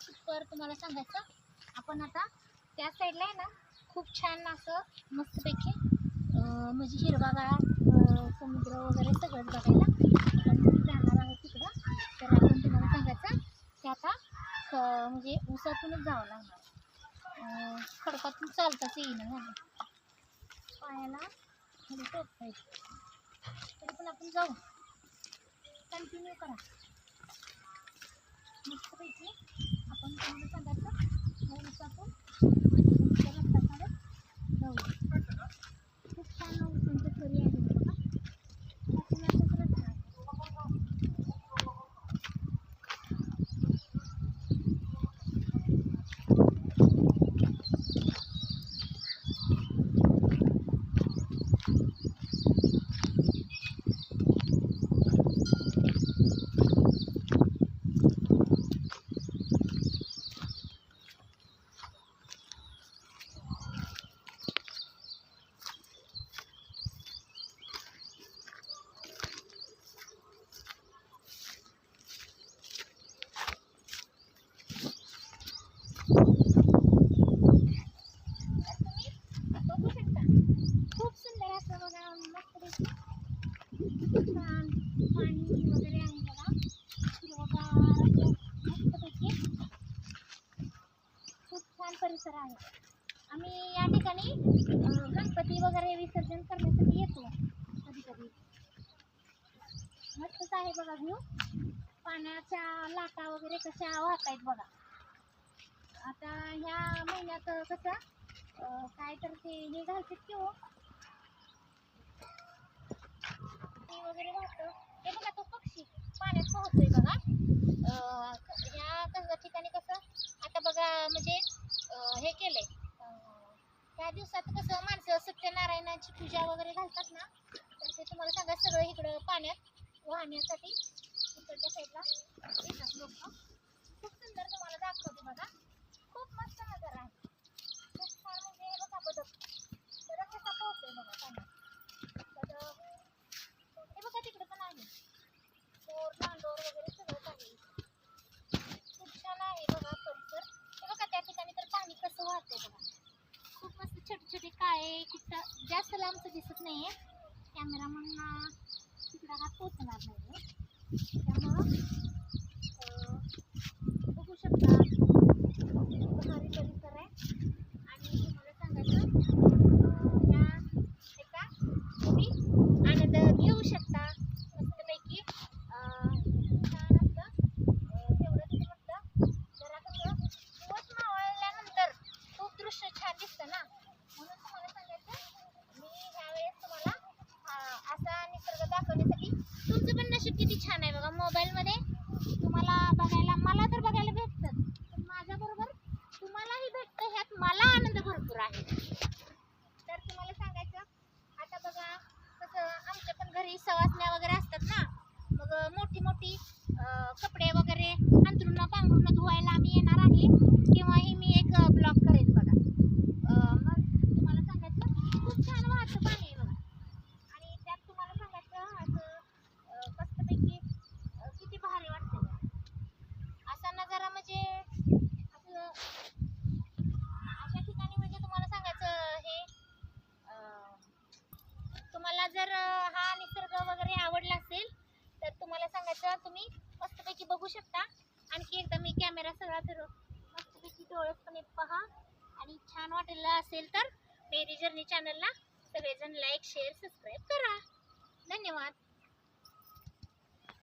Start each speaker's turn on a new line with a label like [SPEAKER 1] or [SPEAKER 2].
[SPEAKER 1] Super तुम्हाला सांगायचं. आपण आता त्या साईडला आहे ना खूप छान असं मस्तपैकी म्हणजे हिरवागार समुद्र वगैरे सगळंच बघायला जाणार आहोत तिकडं. तर आपण तुम्हाला सांगायचं की आता म्हणजे उसातूनच जावं लागणार. खडकातून चालताच येईन झालं. पायाला थोडी टोचता तरी पण आपण जाऊ. कंटिन्यू करा मस्तपैकी आपण तुम्हाला सांगायचं या उसातून त्या रस्त्याकडे जाऊ खूप छान उसांच्या सरी आहेत बघा पाठीमागचाच रस्ता आहे. तर तुम्ही बघू शकता खूप सुंदर असं बघा मस्तपैकी छान पाणी वगैरे आहे बघा हिरवंगार मस्तपैकी खूप छान परिसर आहे आम्ही या ठिकाणी गणपती वगैरे विसर्जन करण्यासाठी येतो कधी कधी मस्तच आहे बघा व्ह्यू पाण्याच्या लाटा वगैरे कशा वाहत आहेत बघा. आता ह्या महिन्यात कसं काय तर ते हे घालतात की हो ते वगैरे वाहतं हे बघा तो पक्षी पाण्यात पोहतोय बघा अं, ह्या कसं ठिकाणी कसं आता बघा म्हणजे अं, हे केलंय अं, त्या दिवसात कसं माणसं सत्यनारायणाची पूजा वगैरे घालतात ना तर ते तुम्हाला सांगा सगळं इकडं पाण्यात वाहण्यासाठी इकडच्या साईडला येतात लोक खूप सुंदर तुम्हाला दाखवते बघा खूप मस्त नजर आहे खूप छान म्हणजे हे बघा बदक बदक कसा पोहतोय बघा पाण्यात बदक हे बघा तिकडे पण आहे मोर नांदोर वगैरे सगळंच आहे खूप छान आहे बघा परिसर हे बघा त्या ठिकाणी तर पाणी कसं वाहतंय बघा खूप मस्त छोटे छोटे काळे आमचं जास्त लांबचं दिसत नाहीये. कॅमेरामन तिकडं हा पोचणार नाही त्यामुळं बघू शकता. भारी परिसर आहे. आणि तुम्हाला सांगायचं या एका तुम्ही आनंद घेऊ शकता. मस्तपैकी अं, छान असतं अं, तेवढंच ते म्हटलं जरा कसं दिवस मावळल्यानंतर खूप दृश्य छान दिसतं ना. म्हणून तुम्हाला सांगायचं मी ह्यावेळेस तुम्हाला अं, असा निसर्ग दाखवण्यासाठी तुमचं पण नशीब किती छान आहे बघा. मोबाईलमध्ये तुम्हाला बघायला मला तर बघायला भेट पण माझ्याबरोबर तुम्हालाही भेटतं ह्यात मला आनंद भरपूर आहे तर तुम्हाला सांगायचं आता बघा कसं आमच्या पण घरी सवासण्या वगैरे असतात ना मग मोठी मोठी अं, कपडे वगैरे अंथरुणं पांघरुणं धुवायला आम्ही येणार आहे तेव्हाही मी एक ब्लॉग करेन बघा अं, मग तुम्हाला सांगायचं खूप छान वाहतं पाणी आहे बघा आणि त्यात तुम्हाला सांगायचं असं अं, मस्तपैकी अं, किती भारी वाटतं बघा. असा नजारा म्हणजे आपलं अशा ठिकाणी म्हणजे तुम्हाला सांगायचं हे अं, तुम्हाला जर अं, हा निसर्ग वगैरे आवडला असेल तर तुम्हाला सांगायचं तुम्ही मस्तपैकी बघू शकता. आणखी एकदा मी कॅमेरा सगळा फिरव मस्तपैकी डोळसपणे पहा. आणि छान वाटलं असेल तर मेरी जर्नी चॅनलला सगळेजण लाईक शेअर सबस्क्राईब करा. धन्यवाद.